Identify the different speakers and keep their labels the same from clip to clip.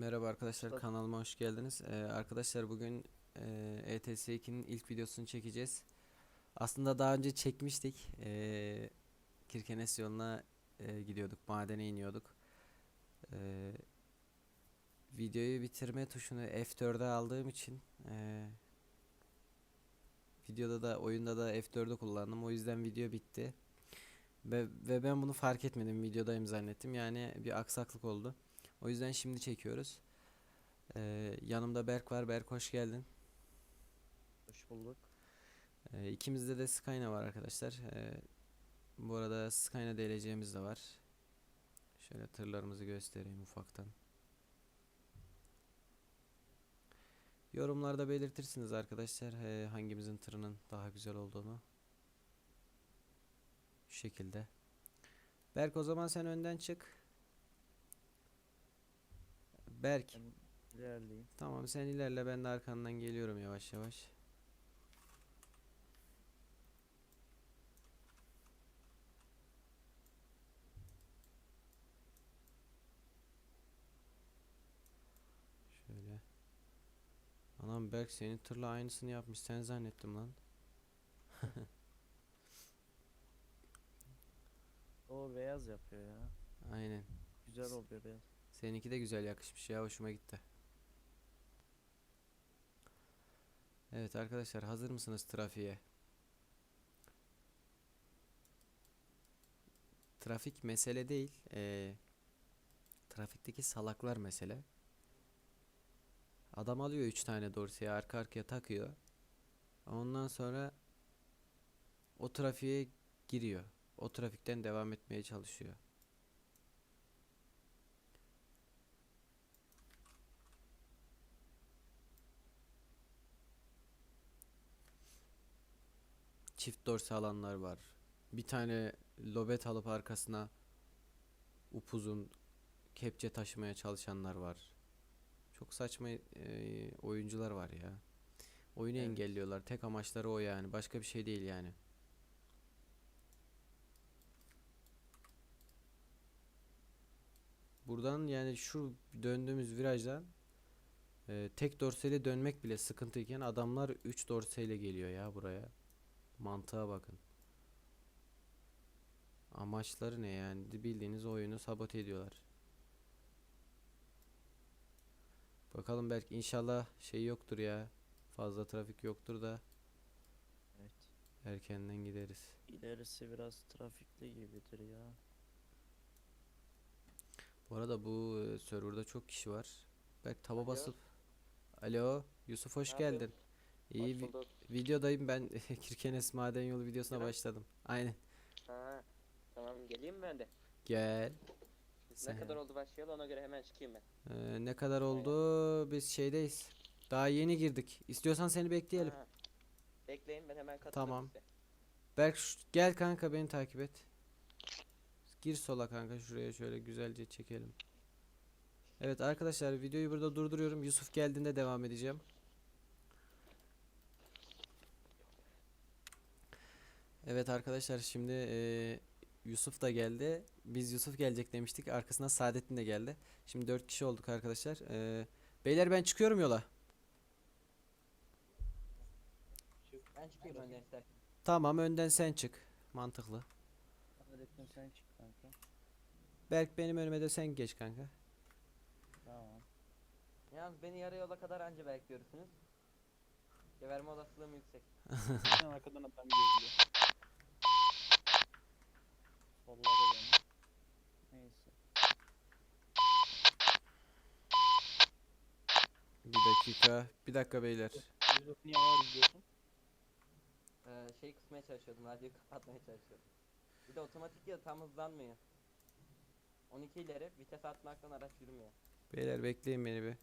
Speaker 1: Merhaba arkadaşlar kanalıma hoş geldiniz. Ee, arkadaşlar bugün e, ETS 2'nin ilk videosunu çekeceğiz. Aslında daha önce çekmiştik. Ee, Kirkenes yoluna e, gidiyorduk, madene iniyorduk. Ee, videoyu bitirme tuşunu F4'e aldığım için e, videoda da oyunda da F4'ü kullandım. O yüzden video bitti. Ve, ve ben bunu fark etmedim. Videodayım zannettim. Yani bir aksaklık oldu. O yüzden şimdi çekiyoruz. Ee, yanımda Berk var. Berk hoş geldin.
Speaker 2: Hoş bulduk.
Speaker 1: Ee, ikimizde de Skyna var arkadaşlar. Ee, bu arada Skyna DLC'miz de var. Şöyle tırlarımızı göstereyim ufaktan. Yorumlarda belirtirsiniz arkadaşlar ee, hangimizin tırının daha güzel olduğunu. Şu şekilde. Berk o zaman sen önden çık. Berk.
Speaker 2: Ben ilerleyeyim.
Speaker 1: Tamam sen ilerle ben de arkandan geliyorum yavaş yavaş. Şöyle. Anam Berk senin tırla aynısını yapmış sen zannettim lan.
Speaker 2: O beyaz yapıyor ya.
Speaker 1: Aynen.
Speaker 2: Güzel oluyor beyaz.
Speaker 1: Seninki de güzel yakışmış ya hoşuma gitti. Evet arkadaşlar hazır mısınız trafiğe? Trafik mesele değil. eee, trafikteki salaklar mesele. Adam alıyor 3 tane dorseyi arka arkaya takıyor. Ondan sonra o trafiğe giriyor. O trafikten devam etmeye çalışıyor. Çift dorse alanlar var. Bir tane lobet alıp arkasına upuzun kepçe taşımaya çalışanlar var. Çok saçma e, oyuncular var ya. Oyunu
Speaker 2: Evet.
Speaker 1: engelliyorlar. Tek amaçları o yani. Başka bir şey değil yani. Buradan yani şu döndüğümüz virajdan e, tek dorseyle dönmek bile sıkıntıyken adamlar 3 dorseyle geliyor ya buraya. Mantığa bakın. Amaçları ne yani? Bildiğiniz oyunu sabote ediyorlar. Bakalım belki inşallah şey yoktur ya. Fazla trafik yoktur da
Speaker 2: Evet.
Speaker 1: erkenden gideriz.
Speaker 2: İlerisi biraz trafikli gibidir ya.
Speaker 1: Bu arada bu e, serverda çok kişi var. Belki taba
Speaker 3: Alo.
Speaker 1: basıp Alo Yusuf hoş
Speaker 3: Ne
Speaker 1: geldin.
Speaker 3: yapıyorsun?
Speaker 1: İyi vi- videodayım ben Kirkenes Maden Yolu videosuna
Speaker 3: mi?
Speaker 1: başladım. Aynen.
Speaker 3: Ha, tamam geleyim mi ben de?
Speaker 1: Gel. Sen-
Speaker 3: Ne kadar oldu başlayalı ona göre hemen çıkayım ben.
Speaker 1: Ee, ne kadar oldu? Biz şeydeyiz. Daha yeni girdik. İstiyorsan seni bekleyelim.
Speaker 3: Ha, Bekleyin ben hemen katılırım
Speaker 1: Tamam.
Speaker 3: size.
Speaker 1: Berk ş- gel kanka beni takip et. Gir sola kanka şuraya şöyle güzelce çekelim. Evet arkadaşlar videoyu burada durduruyorum. Yusuf geldiğinde devam edeceğim. Evet arkadaşlar şimdi eee, Yusuf da geldi. Biz Yusuf gelecek demiştik. Arkasına Saadettin de geldi. Şimdi 4 kişi olduk arkadaşlar. Eee, beyler ben çıkıyorum yola.
Speaker 3: Ben çıkayım önden istersen.
Speaker 1: Tamam önden sen çık. Mantıklı.
Speaker 2: Öğretmen sen çık kanka.
Speaker 1: Berk benim önüme de sen geç kanka.
Speaker 2: Tamam.
Speaker 3: Yalnız beni yarı yola kadar anca bekliyorsunuz. Geberme olasılığım yüksek.
Speaker 2: Sen arkadan adam geliyor. Solladı beni. Neyse.
Speaker 1: Bir dakika. Bir dakika beyler.
Speaker 2: Yusuf niye ağır gidiyorsun?
Speaker 3: Ee, şey kısmaya çalışıyordum, radyoyu kapatmaya çalışıyordum. Bir de otomatik ya tam hızlanmıyor. 12 ileri vites atmaktan araç yürümüyor.
Speaker 1: Beyler bekleyin beni bir.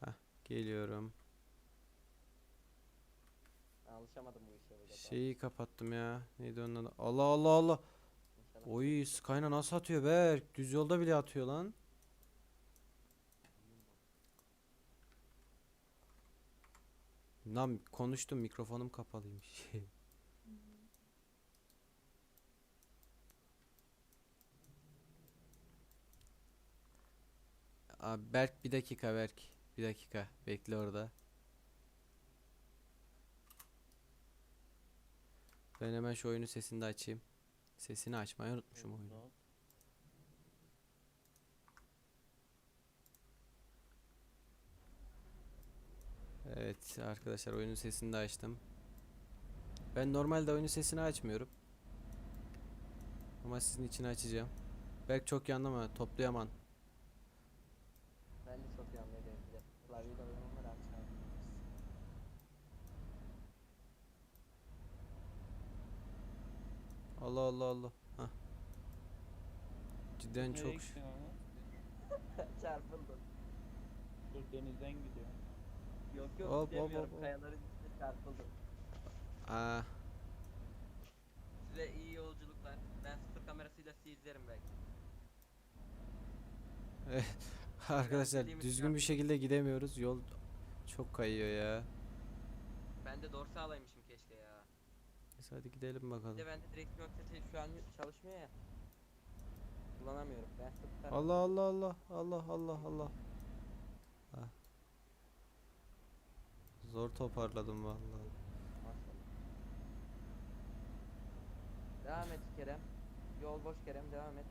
Speaker 1: Hah geliyorum.
Speaker 3: Alışamadım bu.
Speaker 1: Şeyi kapattım ya. Neydi onun adı? Allah Allah Allah. Oy Skyna nasıl atıyor Berk? Düz yolda bile atıyor lan. Lan konuştum mikrofonum kapalıymış. Abi Berk bir dakika Berk. Bir dakika. Bekle orada. Ben hemen şu oyunun sesini de açayım. Sesini açmayı unutmuşum oyunu. Evet arkadaşlar oyunun sesini de açtım. Ben normalde oyunun sesini açmıyorum. Ama sizin için açacağım. Berk çok yandı mı? Toplayamam.
Speaker 3: Ben de çok bir de.
Speaker 1: Allah Allah Allah. Hah. Cidden
Speaker 2: Nereye
Speaker 1: çok
Speaker 2: gittin?
Speaker 3: Çarpıldım.
Speaker 2: Dur denizden gidiyor.
Speaker 3: Yok yok
Speaker 1: Hop, hop,
Speaker 3: gidemiyorum.
Speaker 1: hop, hop.
Speaker 3: Kayaların üstüne çarpıldım.
Speaker 1: Aa,
Speaker 3: Size iyi yolculuklar. Ben sıfır kamerasıyla sizi izlerim belki.
Speaker 1: arkadaşlar düzgün bir şekilde gidemiyoruz. Yol çok kayıyor ya.
Speaker 3: Ben de dorsa alaymışım keşke ya.
Speaker 1: Neyse hadi gidelim
Speaker 3: Bir
Speaker 1: bakalım.
Speaker 3: de bende direksiyon seti şu an çalışmıyor ya. Kullanamıyorum. Ben sıfır
Speaker 1: Allah Allah Allah Allah Allah Allah. Ah. Zor toparladım vallahi.
Speaker 3: Devam et Kerem. Yol boş Kerem devam et.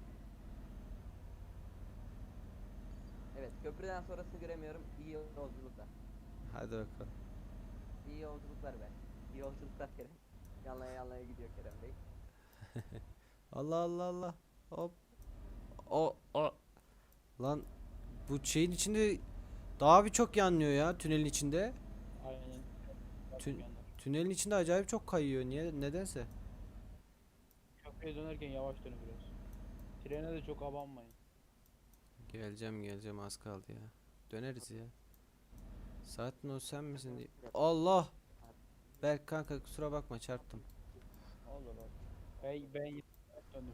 Speaker 3: Evet köprüden sonrasını göremiyorum. İyi yolculuklar.
Speaker 1: Hadi bakalım.
Speaker 3: İyi yolculuklar be. İyi yolculuklar Kerem. Yanlaya yanlaya gidiyor Kerem Bey.
Speaker 1: Allah Allah Allah. Hop. O o. Lan bu şeyin içinde daha bir çok yanlıyor ya tünelin içinde.
Speaker 2: Aynen.
Speaker 1: Tün-. Tünelin içinde acayip çok kayıyor. Niye nedense.
Speaker 2: Köprüye dönerken yavaş dönün biraz. Trene de çok abanmayın.
Speaker 1: Geleceğim geleceğim az kaldı ya. Döneriz ya. Saat o sen misin? diye- Allah. Berk kanka kusura bakma çarptım.
Speaker 2: Olur olur. Ben, ben döndüm.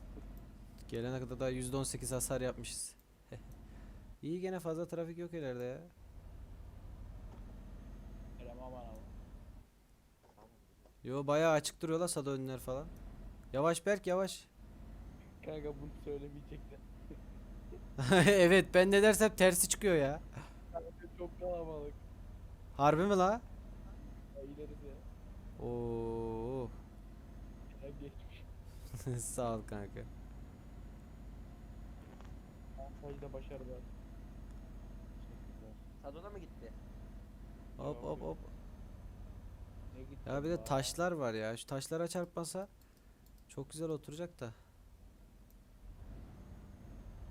Speaker 1: Gelene kadar da %18 hasar yapmışız. İyi gene fazla trafik yok ileride ya.
Speaker 2: Kerem aman aman.
Speaker 1: Yo bayağı açık duruyorlar sada önler falan. Yavaş Berk yavaş.
Speaker 2: Kanka bunu söylemeyecekler.
Speaker 1: evet ben ne dersem tersi çıkıyor ya.
Speaker 2: Kanka çok kalabalık.
Speaker 1: Harbi mi la? Oo. Sağ ol kanka.
Speaker 2: Montajda başarılar.
Speaker 3: Sadona mı gitti?
Speaker 1: Hop hop hop.
Speaker 2: Ne gitti
Speaker 1: Ya bir de taşlar var ya. Şu taşlara çarpmasa çok güzel oturacak da.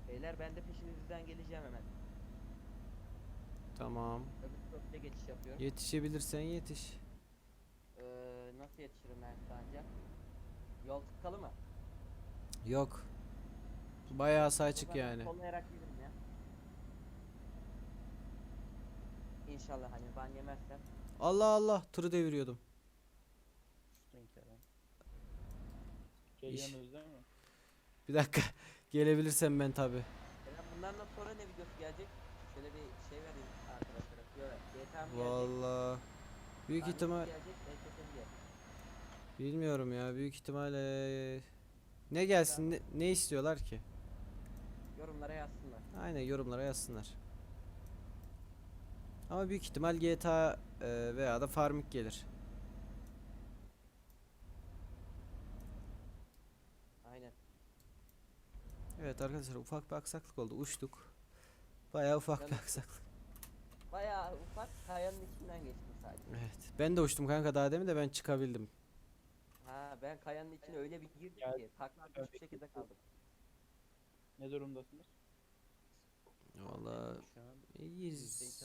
Speaker 3: Beyler ben de peşinizden geleceğim hemen.
Speaker 1: Tamam.
Speaker 3: Öbür köprüye geçiş yapıyorum.
Speaker 1: Yetişebilirsen yetiş.
Speaker 3: Nasıl yetişirim ben size ancak? Yol tıkalı mı?
Speaker 1: Yok. Bayağı sağ
Speaker 3: zaman
Speaker 1: yani.
Speaker 3: Kollayarak gelirim ya. İnşallah hani ban yemezsem.
Speaker 1: Allah Allah tırı deviriyordum.
Speaker 2: Kerem. Mi?
Speaker 1: Bir dakika. Gelebilirsem ben tabi.
Speaker 3: Kerem bundan sonra ne videosu gelecek? Şöyle bir şey vereyim arkadaşlara. Şöyle GTA mı gelecek?
Speaker 1: Vallahi büyük ihtimal
Speaker 3: gelecek?
Speaker 1: Bilmiyorum ya. Büyük ihtimalle ne gelsin ne, ne istiyorlar ki?
Speaker 3: Yorumlara yazsınlar.
Speaker 1: Aynen yorumlara yazsınlar. Ama büyük ihtimal GTA e, veya da Farming gelir.
Speaker 3: Aynen.
Speaker 1: Evet arkadaşlar ufak bir aksaklık oldu. Uçtuk. Bayağı ufak bir aksaklık.
Speaker 3: Bayağı ufak kayanın içinden geçtim sadece.
Speaker 1: Evet. Ben de uçtum kanka daha demin de ben çıkabildim.
Speaker 3: Ha ben kayanın içine öyle bir girdim
Speaker 2: Gel-
Speaker 3: ki takla atmış bir şekilde kaldım.
Speaker 2: Ne durumdasınız?
Speaker 1: Vallahi
Speaker 3: Şu an
Speaker 1: iyiyiz.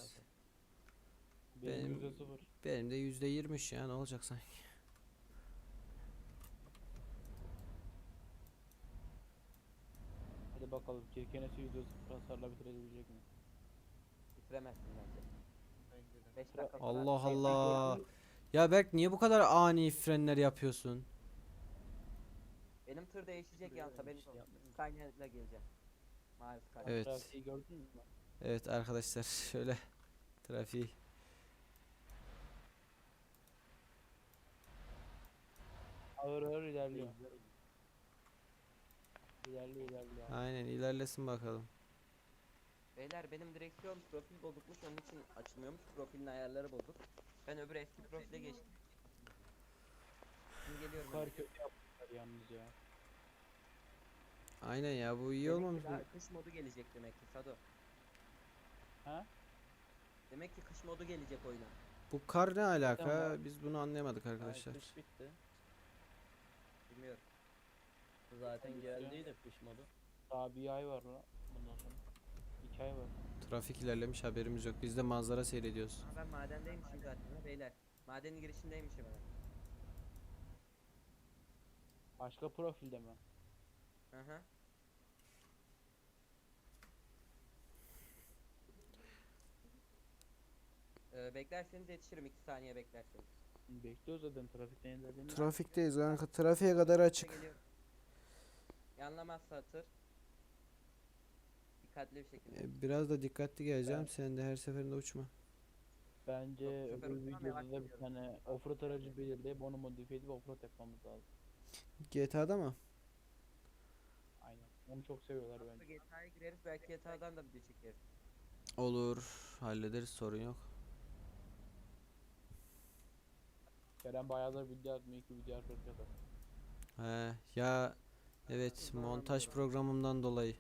Speaker 2: Benim
Speaker 1: Benim-
Speaker 2: yüzde sıfır.
Speaker 1: Benim de yüzde yirmiş ya ne olacak sanki.
Speaker 2: Hadi bakalım Kirkenesi yüzde sıfır hasarla bitirebilecek mi?
Speaker 3: Bitiremezsin bence. 5
Speaker 2: Sıra-
Speaker 3: dakika sonra
Speaker 1: Allah Allah. Ya Berk niye bu kadar ani frenler yapıyorsun?
Speaker 3: Benim tır değişecek
Speaker 2: bir şey yapmayayım.
Speaker 3: Scania'yla geleceğim. Scania.
Speaker 1: Evet.
Speaker 2: Trafiği gördün mü?
Speaker 1: Evet arkadaşlar şöyle trafiği.
Speaker 2: Ağır ağır ilerliyor. İlerliyor ilerliyor.
Speaker 1: Aynen ilerlesin bakalım.
Speaker 3: Beyler benim direksiyon profil bozukmuş onun için açılmıyormuş. Profilin ayarları bozuk. Ben öbür eski profile geçtim. Şimdi geliyorum. Hemen.
Speaker 2: kötü yapmışlar yalnız ya.
Speaker 1: Aynen ya bu iyi olmamış mı?
Speaker 3: daha Kış modu gelecek demek ki Sado.
Speaker 2: Ha?
Speaker 3: Demek ki kış modu gelecek oyuna.
Speaker 1: Bu kar ne alaka?
Speaker 2: Tamam.
Speaker 1: Biz bunu anlayamadık
Speaker 4: Ay,
Speaker 1: arkadaşlar.
Speaker 4: kış bitti.
Speaker 3: Bilmiyorum.
Speaker 4: Zaten geldiydi kış modu.
Speaker 2: Daha bir ay var lan bundan sonra. İki ay var.
Speaker 1: Trafik ilerlemiş haberimiz yok. Biz de manzara seyrediyoruz.
Speaker 3: Aa, ben madendeymişim zaten ha beyler. Madenin girişindeymişim ben.
Speaker 2: Başka profilde mi?
Speaker 3: Hı hı. Ee, beklerseniz yetişirim 2 saniye beklerseniz.
Speaker 2: Bekliyoruz zaten ilerlediğini.
Speaker 1: Trafikteyiz kanka. Trafiğe kadar açık.
Speaker 3: Geliyorum. Yanlamazsa atır. Dikkatli bir şekilde.
Speaker 1: E, Biraz da dikkatli geleceğim. Sen de her seferinde uçma.
Speaker 2: Bence
Speaker 3: Yok, bu sefer
Speaker 2: öbür
Speaker 3: uçmam,
Speaker 2: videoda da bir tane offroad aracı belirleyip onu modifiye edip offroad yapmamız lazım.
Speaker 1: GTA'da mı?
Speaker 2: Aynen. Onu çok seviyorlar
Speaker 3: Sonra
Speaker 2: bence.
Speaker 3: GTA'ya gireriz belki GTA'dan da video çekeriz.
Speaker 1: Olur. Hallederiz sorun yok.
Speaker 2: Kerem bayağı da video atmıyor ki video arkadaş atar.
Speaker 1: He, ya evet montaj programımdan dolayı.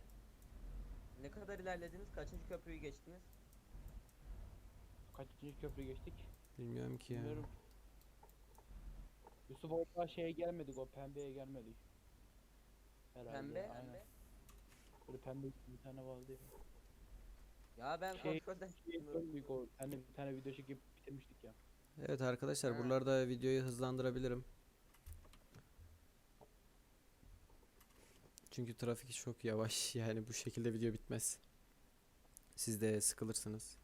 Speaker 3: Ne kadar ilerlediniz? Kaçıncı köprüyü geçtiniz?
Speaker 2: Kaçıncı köprü geçtik?
Speaker 1: Bilmiyorum ki ya.
Speaker 2: Bilmiyorum. Yusuf orada şeye gelmedik o pembeye gelmedik. Herhalde.
Speaker 3: Pembe?
Speaker 2: Aynen. Böyle pembe bir tane vardı ya.
Speaker 3: Ya ben
Speaker 2: Şey-
Speaker 3: kontrolden
Speaker 2: Şey o hani bir tane video çekip bitirmiştik ya.
Speaker 1: Evet arkadaşlar
Speaker 3: Ha.
Speaker 1: buralarda videoyu hızlandırabilirim. Çünkü trafik çok yavaş yani bu şekilde video bitmez. Siz de sıkılırsınız.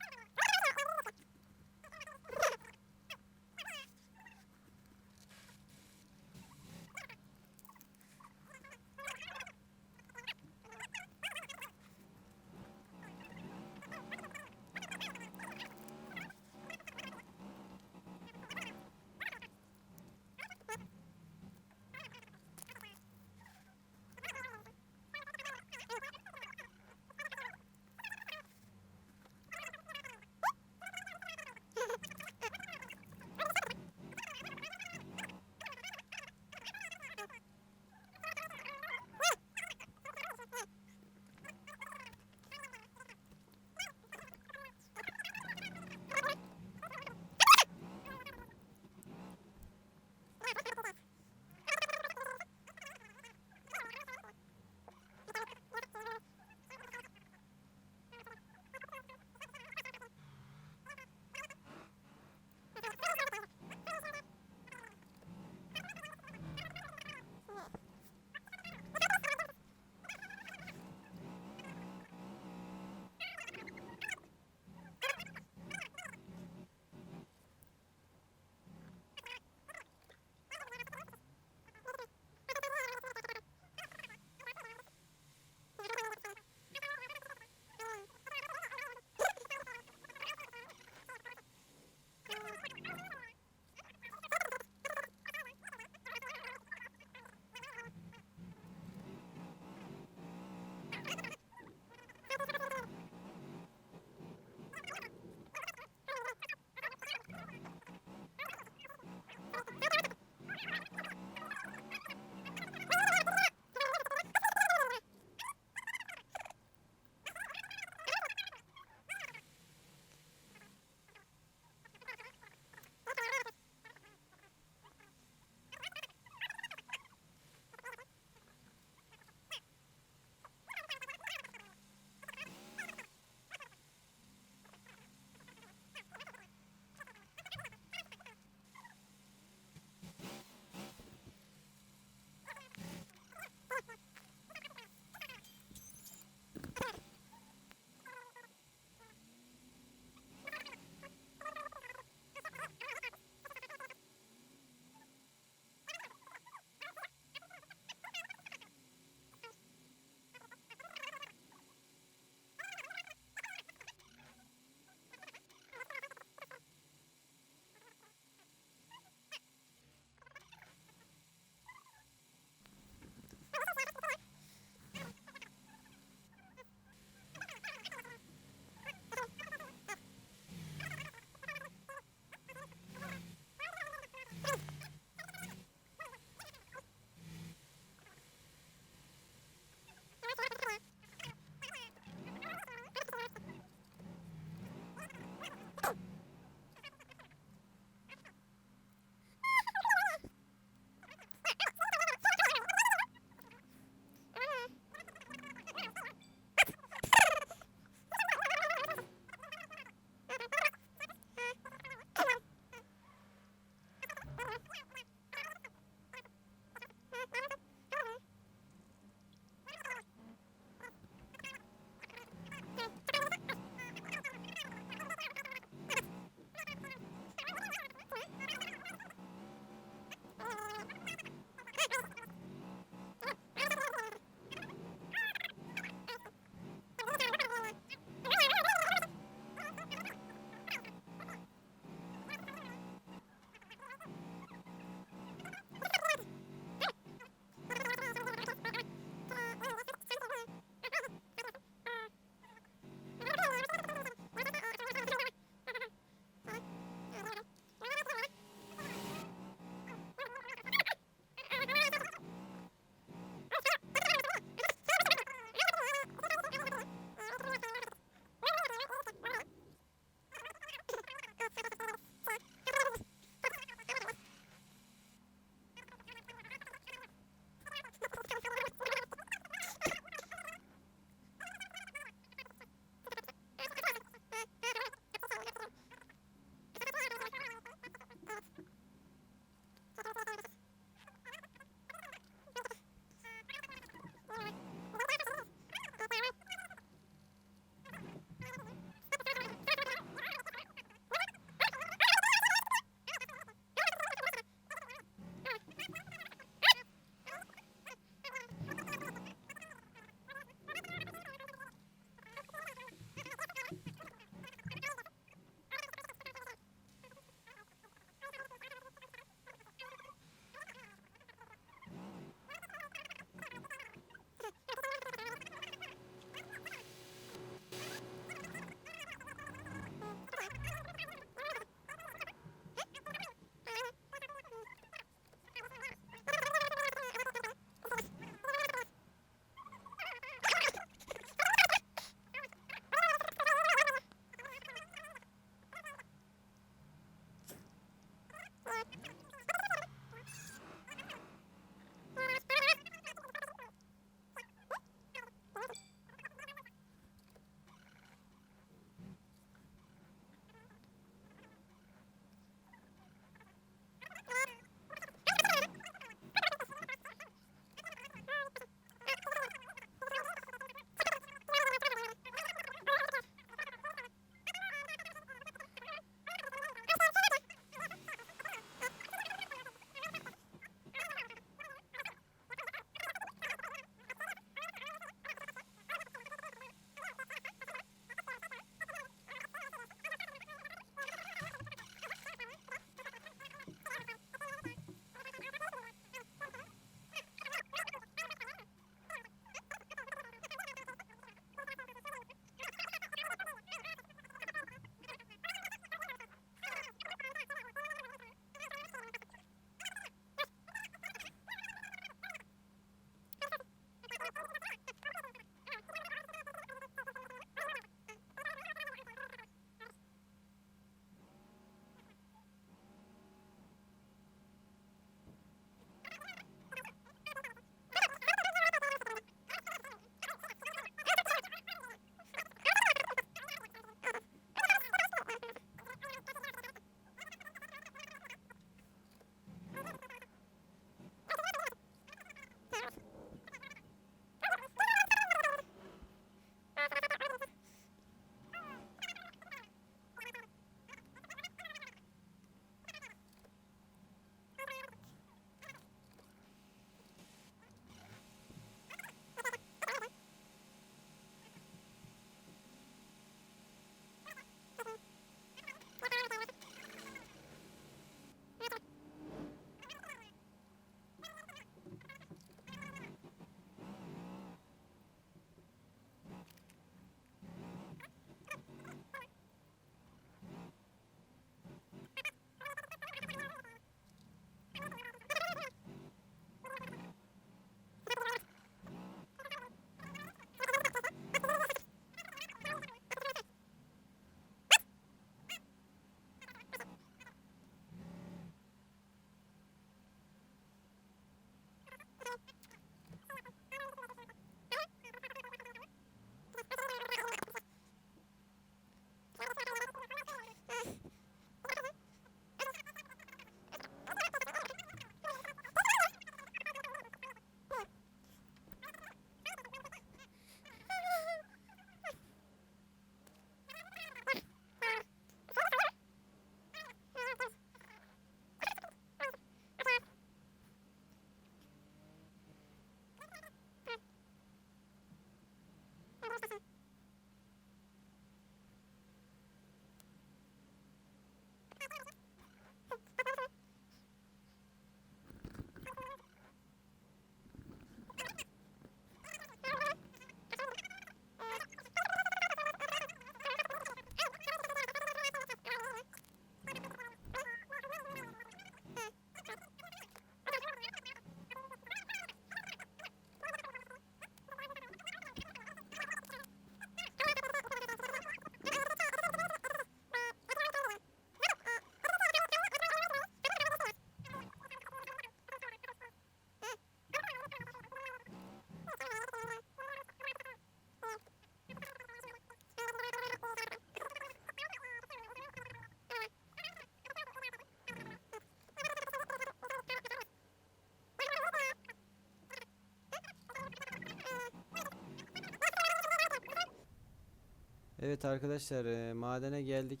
Speaker 1: Evet arkadaşlar e, madene geldik.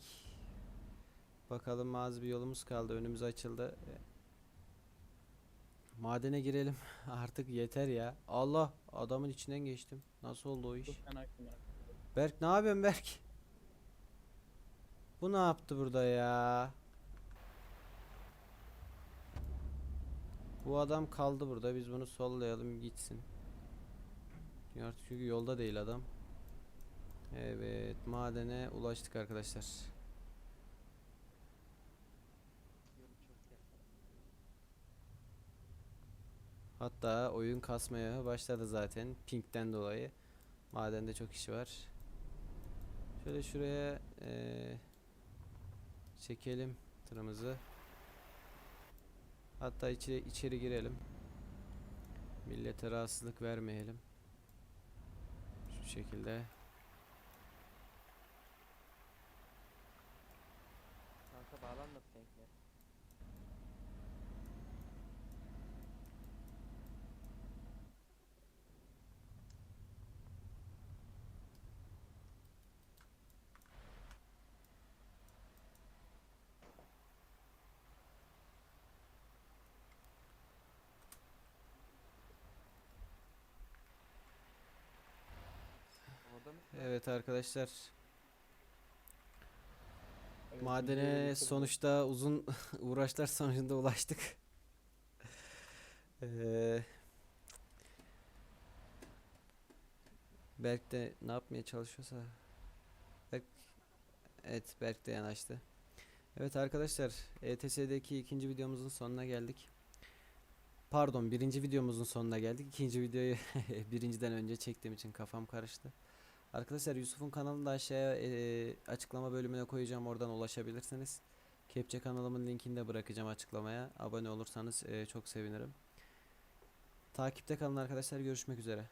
Speaker 1: Bakalım az bir yolumuz kaldı. Önümüz açıldı. E, Madene girelim. Artık yeter ya. Allah adamın içinden geçtim. Nasıl oldu o iş? Berk ne yapıyorsun Berk? Bu ne yaptı burada ya? Bu adam kaldı burada. Biz bunu sollayalım gitsin. Artık çünkü yolda değil adam. Evet, madene ulaştık arkadaşlar. Hatta oyun kasmaya başladı zaten ping'den dolayı. Madende çok işi var. Şöyle şuraya eee, çekelim tırımızı. Hatta içeri, içeri girelim. Millete rahatsızlık vermeyelim. Şu şekilde.
Speaker 3: Kanka bağlanmadı seninkiler. Orada mısın?
Speaker 1: Evet arkadaşlar.
Speaker 2: Evet,
Speaker 1: Madene sonuçta uzun uğraşlar sonucunda ulaştık. Eee Berk de ne yapmaya çalışıyorsa Berk Evet Berk de yanaştı. Evet arkadaşlar ETS'deki ikinci videomuzun sonuna geldik. Pardon birinci videomuzun sonuna geldik. İkinci videoyu birinciden önce çektiğim için kafam karıştı. Arkadaşlar Yusuf'un kanalını da aşağıya eee, açıklama bölümüne koyacağım. Oradan ulaşabilirsiniz. Kepçe kanalımın linkini de bırakacağım açıklamaya. Abone olursanız eee, çok sevinirim. Takipte kalın arkadaşlar. Görüşmek üzere.